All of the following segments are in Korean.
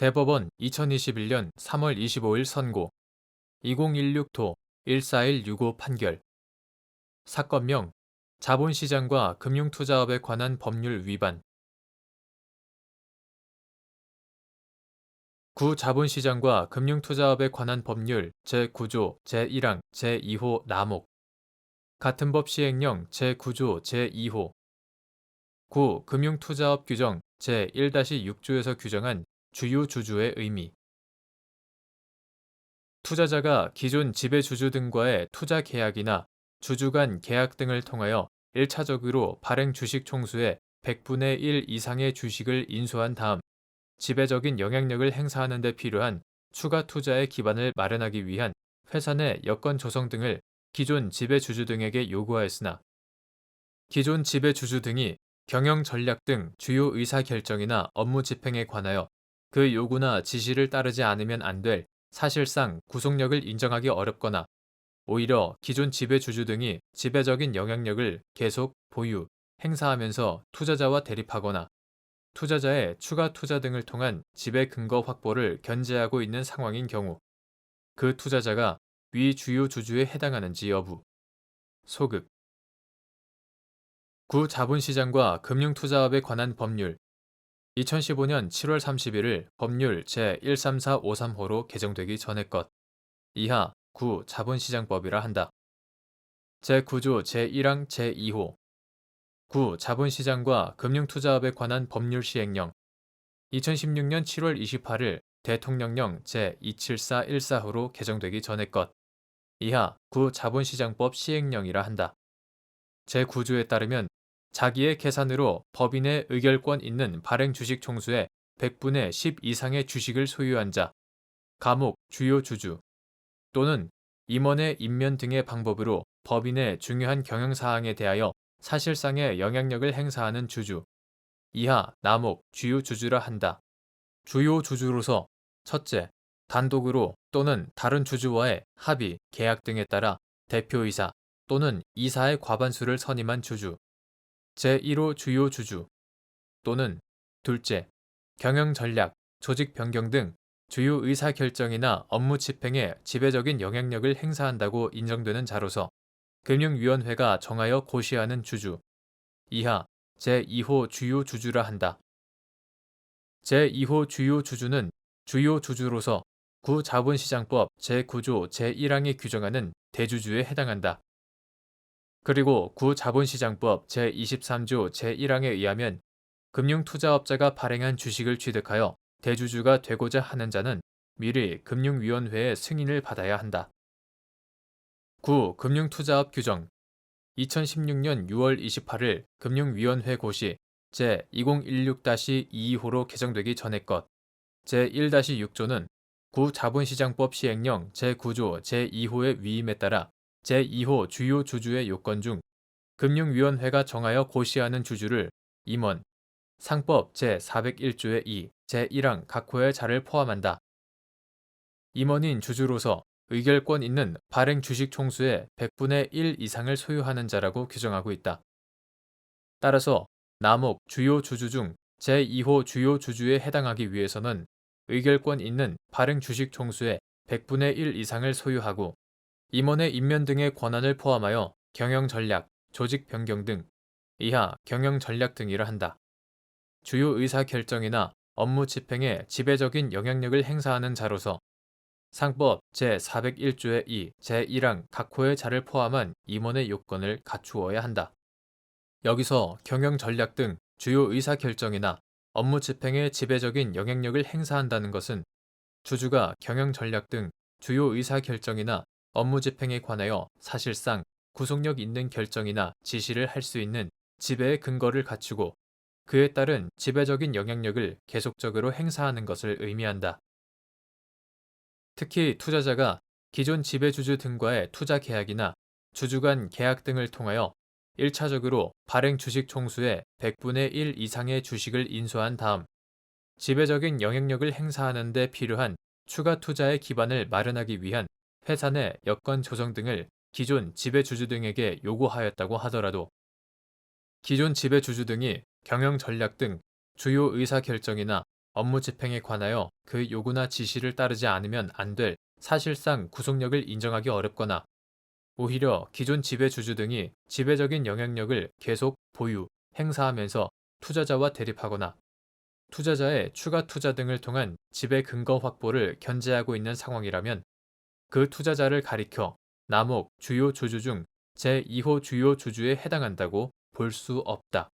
대법원 2021년 3월 25일 선고. 2016도 14165 판결. 사건명. 자본시장과 금융투자업에 관한 법률 위반. 구. 자본시장과 금융투자업에 관한 법률 제9조 제1항 제2호 나목. 같은 법 시행령 제9조 제2호. 9. 금융투자업 규정 제1-6조에서 규정한 주요 주주의 의미. 투자자가 기존 지배주주 등과의 투자 계약이나 주주 간 계약 등을 통하여 1차적으로 발행 주식 총수의 100분의 1 이상의 주식을 인수한 다음 지배적인 영향력을 행사하는 데 필요한 추가 투자의 기반을 마련하기 위한 회사 내 여건 조성 등을 기존 지배주주 등에게 요구하였으나 기존 지배주주 등이 경영 전략 등 주요 의사 결정이나 업무 집행에 관하여 그 요구나 지시를 따르지 않으면 안 될 사실상 구속력을 인정하기 어렵거나 오히려 기존 지배주주 등이 지배적인 영향력을 계속 보유, 행사하면서 투자자와 대립하거나 투자자의 추가 투자 등을 통한 지배 근거 확보를 견제하고 있는 상황인 경우 그 투자자가 위 주요 주주에 해당하는지 여부. 소급 구 자본시장과 금융투자업에 관한 법률 2015년 7월 31일 법률 제13453호로 개정되기 전의 것 이하 구 자본시장법이라 한다. 제9조 제1항 제2호 구 자본시장과 금융투자업에 관한 법률 시행령 2016년 7월 28일 대통령령 제27414호로 개정되기 전의 것 이하 구 자본시장법 시행령이라 한다. 제9조에 따르면 자기의 계산으로 법인의 의결권 있는 발행 주식 총수의 100분의 10 이상의 주식을 소유한 자, 감옥 주요 주주. 또는 임원의 임면 등의 방법으로 법인의 중요한 경영 사항에 대하여 사실상의 영향력을 행사하는 주주, 이하 남목 주요 주주라 한다. 주요 주주로서 첫째, 단독으로 또는 다른 주주와의 합의, 계약 등에 따라 대표이사 또는 이사의 과반수를 선임한 주주, 제1호 주요 주주 또는 둘째, 경영 전략, 조직 변경 등 주요 의사 결정이나 업무 집행에 지배적인 영향력을 행사한다고 인정되는 자로서 금융위원회가 정하여 고시하는 주주 이하 제2호 주요 주주라 한다. 제2호 주요 주주는 주요 주주로서 구자본시장법 제9조 제1항에 규정하는 대주주에 해당한다. 그리고 구자본시장법 제23조 제1항에 의하면 금융투자업자가 발행한 주식을 취득하여 대주주가 되고자 하는 자는 미리 금융위원회의 승인을 받아야 한다. 9. 금융투자업 규정 2016년 6월 28일 금융위원회 고시 제2016-22호로 개정되기 전의 것 제1-6조는 구자본시장법 시행령 제9조 제2호의 위임에 따라 제2호 주요 주주의 요건 중 금융위원회가 정하여 고시하는 주주를 임원, 상법 제401조의 2, 제1항 각 호의 자를 포함한다. 임원인 주주로서 의결권 있는 발행 주식 총수의 100분의 1 이상을 소유하는 자라고 규정하고 있다. 따라서 남목 주요 주주 중 제2호 주요 주주에 해당하기 위해서는 의결권 있는 발행 주식 총수의 100분의 1 이상을 소유하고 임원의 임면 등의 권한을 포함하여 경영 전략, 조직 변경 등 이하 경영 전략 등이라 한다. 주요 의사 결정이나 업무 집행에 지배적인 영향력을 행사하는 자로서 상법 제401조의 2, 제1항 각 호의 자를 포함한 임원의 요건을 갖추어야 한다. 여기서 경영 전략 등 주요 의사 결정이나 업무 집행에 지배적인 영향력을 행사한다는 것은 주주가 경영 전략 등 주요 의사 결정이나 업무 집행에 관하여 사실상 구속력 있는 결정이나 지시를 할 수 있는 지배의 근거를 갖추고 그에 따른 지배적인 영향력을 계속적으로 행사하는 것을 의미한다. 특히 투자자가 기존 지배주주 등과의 투자 계약이나 주주 간 계약 등을 통하여 1차적으로 발행 주식 총수의 100분의 1 이상의 주식을 인수한 다음 지배적인 영향력을 행사하는 데 필요한 추가 투자의 기반을 마련하기 위한 회사 내 여건 조정 등을 기존 지배주주 등에게 요구하였다고 하더라도 기존 지배주주 등이 경영 전략 등 주요 의사 결정이나 업무 집행에 관하여 그 요구나 지시를 따르지 않으면 안 될 사실상 구속력을 인정하기 어렵거나 오히려 기존 지배주주 등이 지배적인 영향력을 계속 보유, 행사하면서 투자자와 대립하거나 투자자의 추가 투자 등을 통한 지배 근거 확보를 견제하고 있는 상황이라면 그 투자자를 가리켜 남옥 주요 주주 중 제2호 주요 주주에 해당한다고 볼 수 없다.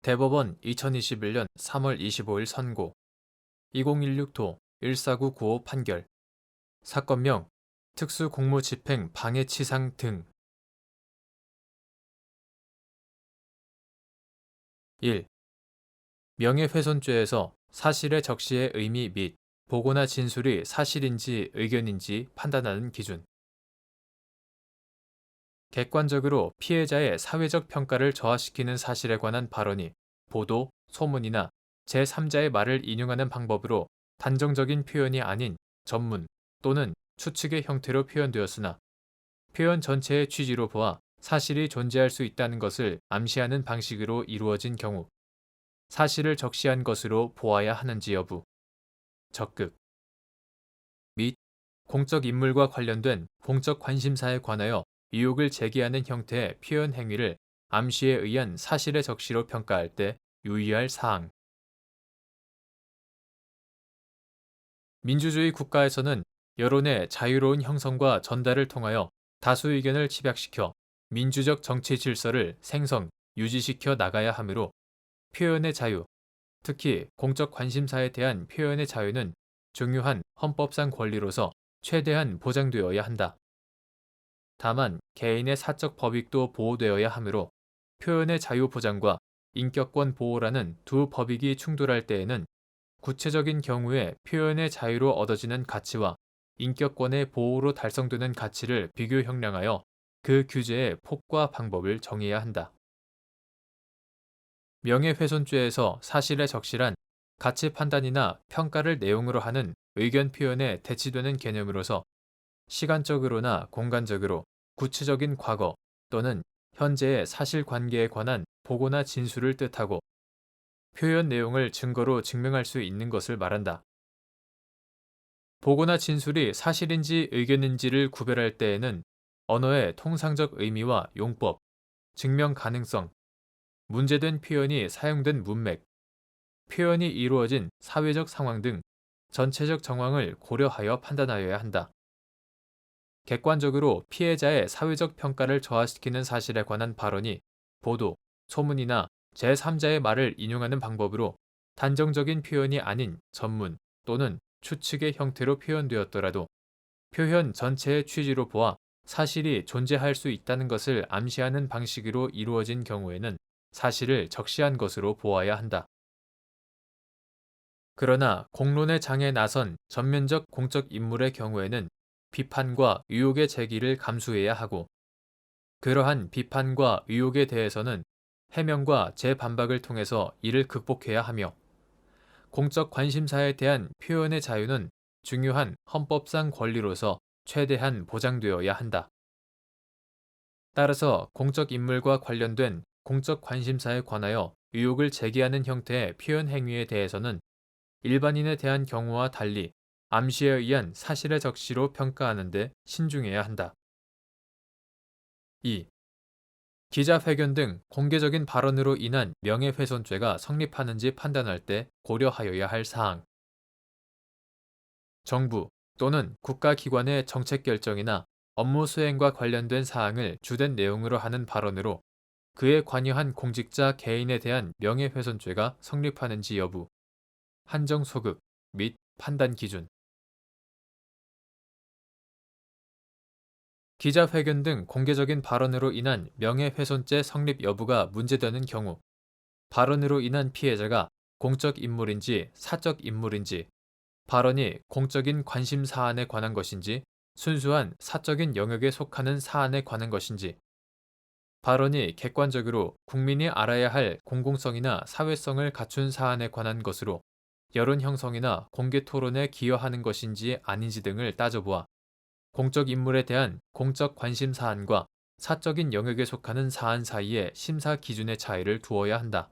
대법원 2021년 3월 25일 선고 2016도 14995 판결 사건명 특수공무집행 방해치상 등 1. 명예훼손죄에서 사실의 적시의 의미 및 보고나 진술이 사실인지 의견인지 판단하는 기준. 객관적으로 피해자의 사회적 평가를 저하시키는 사실에 관한 발언이 보도, 소문이나 제3자의 말을 인용하는 방법으로 단정적인 표현이 아닌 전문 또는 추측의 형태로 표현되었으나 표현 전체의 취지로 보아 사실이 존재할 수 있다는 것을 암시하는 방식으로 이루어진 경우 사실을 적시한 것으로 보아야 하는지 여부. 적극. 및 공적 인물과 관련된 공적 관심사에 관하여 의혹을 제기하는 형태의 표현 행위를 암시에 의한 사실의 적시로 평가할 때 유의할 사항. 민주주의 국가에서는 여론의 자유로운 형성과 전달을 통하여 다수 의견을 집약시켜 민주적 정치 질서를 생성, 유지시켜 나가야 하므로 표현의 자유, 특히 공적 관심사에 대한 표현의 자유는 중요한 헌법상 권리로서 최대한 보장되어야 한다. 다만 개인의 사적 법익도 보호되어야 하므로 표현의 자유 보장과 인격권 보호라는 두 법익이 충돌할 때에는 구체적인 경우에 표현의 자유로 얻어지는 가치와 인격권의 보호로 달성되는 가치를 비교 형량하여 그 규제의 폭과 방법을 정해야 한다. 명예훼손죄에서 사실에 적실한 가치 판단이나 평가를 내용으로 하는 의견 표현에 대치되는 개념으로서 시간적으로나 공간적으로 구체적인 과거 또는 현재의 사실관계에 관한 보고나 진술을 뜻하고 표현 내용을 증거로 증명할 수 있는 것을 말한다. 보고나 진술이 사실인지 의견인지를 구별할 때에는 언어의 통상적 의미와 용법, 증명 가능성, 문제된 표현이 사용된 문맥, 표현이 이루어진 사회적 상황 등 전체적 정황을 고려하여 판단하여야 한다. 객관적으로 피해자의 사회적 평가를 저하시키는 사실에 관한 발언이 보도, 소문이나 제3자의 말을 인용하는 방법으로 단정적인 표현이 아닌 전문 또는 추측의 형태로 표현되었더라도 표현 전체의 취지로 보아 사실이 존재할 수 있다는 것을 암시하는 방식으로 이루어진 경우에는 사실을 적시한 것으로 보아야 한다. 그러나 공론의 장에 나선 전면적 공적 인물의 경우에는 비판과 의혹의 제기를 감수해야 하고 그러한 비판과 의혹에 대해서는 해명과 재반박을 통해서 이를 극복해야 하며 공적 관심사에 대한 표현의 자유는 중요한 헌법상 권리로서 최대한 보장되어야 한다. 따라서 공적 인물과 관련된 공적 관심사에 관하여 의혹을 제기하는 형태의 표현 행위에 대해서는 일반인에 대한 경우와 달리 암시에 의한 사실의 적시로 평가하는데 신중해야 한다. 2. 기자회견 등 공개적인 발언으로 인한 명예훼손죄가 성립하는지 판단할 때 고려하여야 할 사항. 정부 또는 국가기관의 정책 결정이나 업무 수행과 관련된 사항을 주된 내용으로 하는 발언으로 그에 관여한 공직자 개인에 대한 명예훼손죄가 성립하는지 여부, 한정 소급 및 판단 기준. 기자회견 등 공개적인 발언으로 인한 명예훼손죄 성립 여부가 문제되는 경우 발언으로 인한 피해자가 공적 인물인지 사적 인물인지 발언이 공적인 관심 사안에 관한 것인지 순수한 사적인 영역에 속하는 사안에 관한 것인지 발언이 객관적으로 국민이 알아야 할 공공성이나 사회성을 갖춘 사안에 관한 것으로 여론 형성이나 공개 토론에 기여하는 것인지 아닌지 등을 따져보아 공적 인물에 대한 공적 관심 사안과 사적인 영역에 속하는 사안 사이의 심사 기준의 차이를 두어야 한다.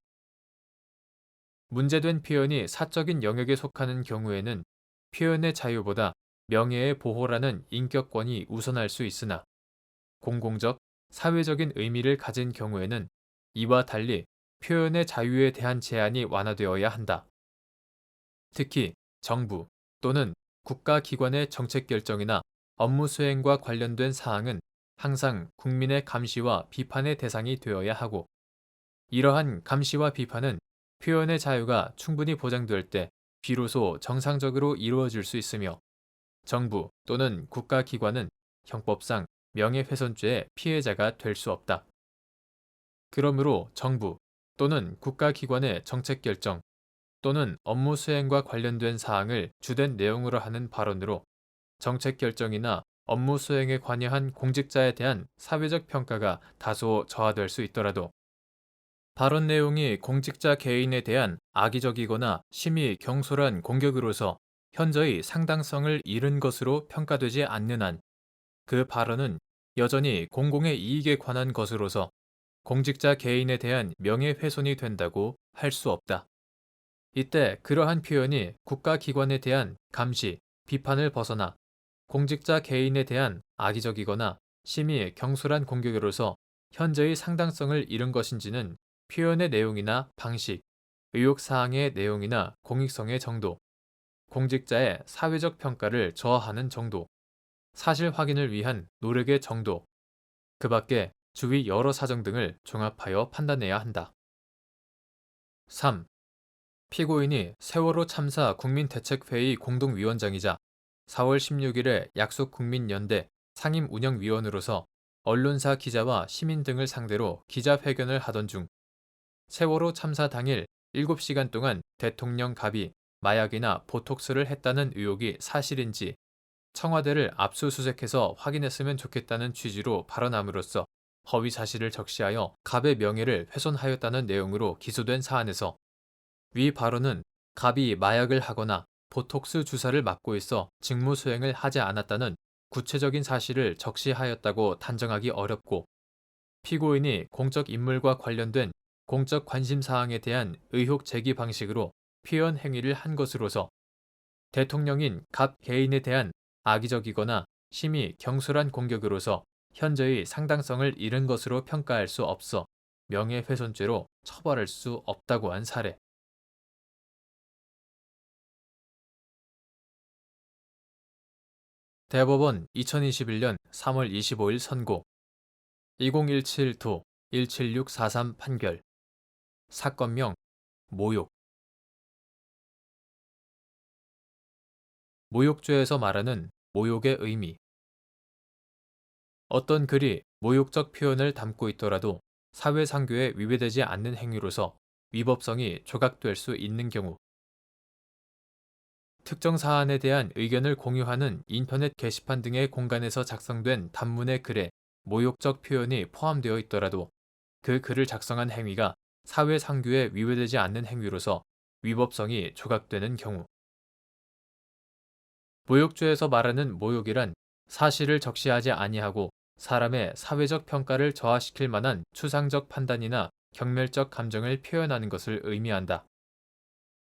문제된 표현이 사적인 영역에 속하는 경우에는 표현의 자유보다 명예의 보호라는 인격권이 우선할 수 있으나 공공적, 사회적인 의미를 가진 경우에는 이와 달리 표현의 자유에 대한 제한이 완화되어야 한다. 특히 정부 또는 국가기관의 정책 결정이나 업무 수행과 관련된 사항은 항상 국민의 감시와 비판의 대상이 되어야 하고 이러한 감시와 비판은 표현의 자유가 충분히 보장될 때 비로소 정상적으로 이루어질 수 있으며 정부 또는 국가기관은 형법상 명예훼손죄의 피해자가 될 수 없다. 그러므로 정부 또는 국가기관의 정책 결정 또는 업무 수행과 관련된 사항을 주된 내용으로 하는 발언으로 정책 결정이나 업무 수행에 관여한 공직자에 대한 사회적 평가가 다소 저하될 수 있더라도 발언 내용이 공직자 개인에 대한 악의적이거나 심히 경솔한 공격으로서 현저히 상당성을 잃은 것으로 평가되지 않는 한 그 발언은 여전히 공공의 이익에 관한 것으로서 공직자 개인에 대한 명예훼손이 된다고 할 수 없다. 이때 그러한 표현이 국가기관에 대한 감시, 비판을 벗어나 공직자 개인에 대한 악의적이거나 심히 경솔한 공격으로서 현재의 상당성을 잃은 것인지는 표현의 내용이나 방식, 의혹 사항의 내용이나 공익성의 정도, 공직자의 사회적 평가를 저하하는 정도, 사실 확인을 위한 노력의 정도, 그 밖에 주위 여러 사정 등을 종합하여 판단해야 한다. 3. 피고인이 세월호 참사 국민대책회의 공동위원장이자 4월 16일에 약속국민연대 상임운영위원으로서 언론사 기자와 시민 등을 상대로 기자회견을 하던 중 세월호 참사 당일 7시간 동안 대통령 갑이 마약이나 보톡스를 했다는 의혹이 사실인지 청와대를 압수수색해서 확인했으면 좋겠다는 취지로 발언함으로써 허위 사실을 적시하여 갑의 명예를 훼손하였다는 내용으로 기소된 사안에서 위 발언은 갑이 마약을 하거나 보톡스 주사를 맞고 있어 직무 수행을 하지 않았다는 구체적인 사실을 적시하였다고 단정하기 어렵고 피고인이 공적 인물과 관련된 공적 관심 사항에 대한 의혹 제기 방식으로 표현 행위를 한 것으로서 대통령인 갑 개인에 대한 악의적이거나 심히 경솔한 공격으로서 현재의 상당성을 잃은 것으로 평가할 수 없어 명예훼손죄로 처벌할 수 없다고 한 사례. 대법원 2021년 3월 25일 선고. 2017도 17643 판결. 사건명 모욕. 모욕죄에서 말하는 모욕의 의미. 어떤 글이 모욕적 표현을 담고 있더라도 사회상규에 위배되지 않는 행위로서 위법성이 조각될 수 있는 경우. 특정 사안에 대한 의견을 공유하는 인터넷 게시판 등의 공간에서 작성된 단문의 글에 모욕적 표현이 포함되어 있더라도 그 글을 작성한 행위가 사회상규에 위배되지 않는 행위로서 위법성이 조각되는 경우 모욕죄에서 말하는 모욕이란 사실을 적시하지 아니하고 사람의 사회적 평가를 저하시킬 만한 추상적 판단이나 경멸적 감정을 표현하는 것을 의미한다.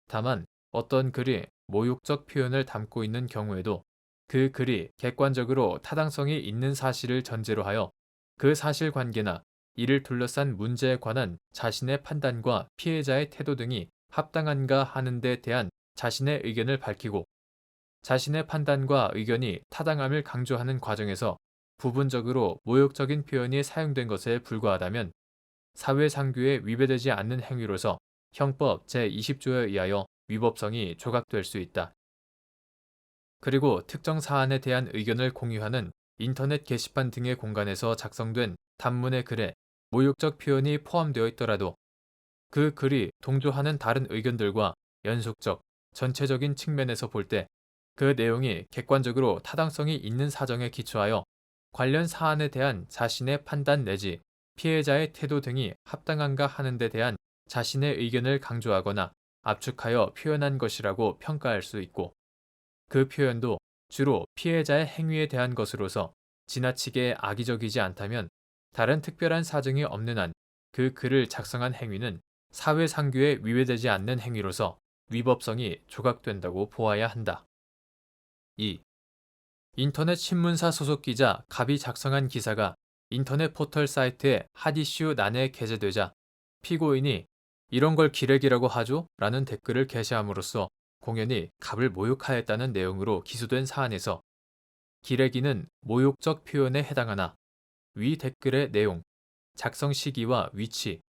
다만 어떤 글이 모욕적 표현을 담고 있는 경우에도 그 글이 객관적으로 타당성이 있는 사실을 전제로 하여 그 사실 관계나 이를 둘러싼 문제에 관한 자신의 판단과 피해자의 태도 등이 합당한가 하는 데 대한 자신의 의견을 밝히고 자신의 판단과 의견이 타당함을 강조하는 과정에서 부분적으로 모욕적인 표현이 사용된 것에 불과하다면 사회상규에 위배되지 않는 행위로서 형법 제20조에 의하여 위법성이 조각될 수 있다. 그리고 특정 사안에 대한 의견을 공유하는 인터넷 게시판 등의 공간에서 작성된 단문의 글에 모욕적 표현이 포함되어 있더라도 그 글이 동조하는 다른 의견들과 연속적, 전체적인 측면에서 볼 때 그 내용이 객관적으로 타당성이 있는 사정에 기초하여 관련 사안에 대한 자신의 판단 내지 피해자의 태도 등이 합당한가 하는 데 대한 자신의 의견을 강조하거나 압축하여 표현한 것이라고 평가할 수 있고 그 표현도 주로 피해자의 행위에 대한 것으로서 지나치게 악의적이지 않다면 다른 특별한 사정이 없는 한 그 글을 작성한 행위는 사회상규에 위배되지 않는 행위로서 위법성이 조각된다고 보아야 한다. 2. 인터넷 신문사 소속 기자 갑이 작성한 기사가 인터넷 포털 사이트에 핫 이슈 난에 게재되자 피고인이 이런 걸 기레기라고 하죠? 라는 댓글을 게시함으로써 공연히 갑을 모욕하였다는 내용으로 기소된 사안에서 기레기는 모욕적 표현에 해당하나 위 댓글의 내용, 작성 시기와 위치,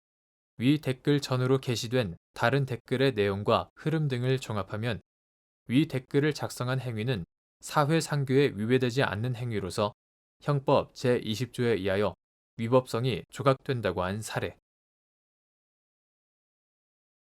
위 댓글 전후로 게시된 다른 댓글의 내용과 흐름 등을 종합하면 위 댓글을 작성한 행위는 사회 상규에 위배되지 않는 행위로서 형법 제20조에 의하여 위법성이 조각된다고 한 사례.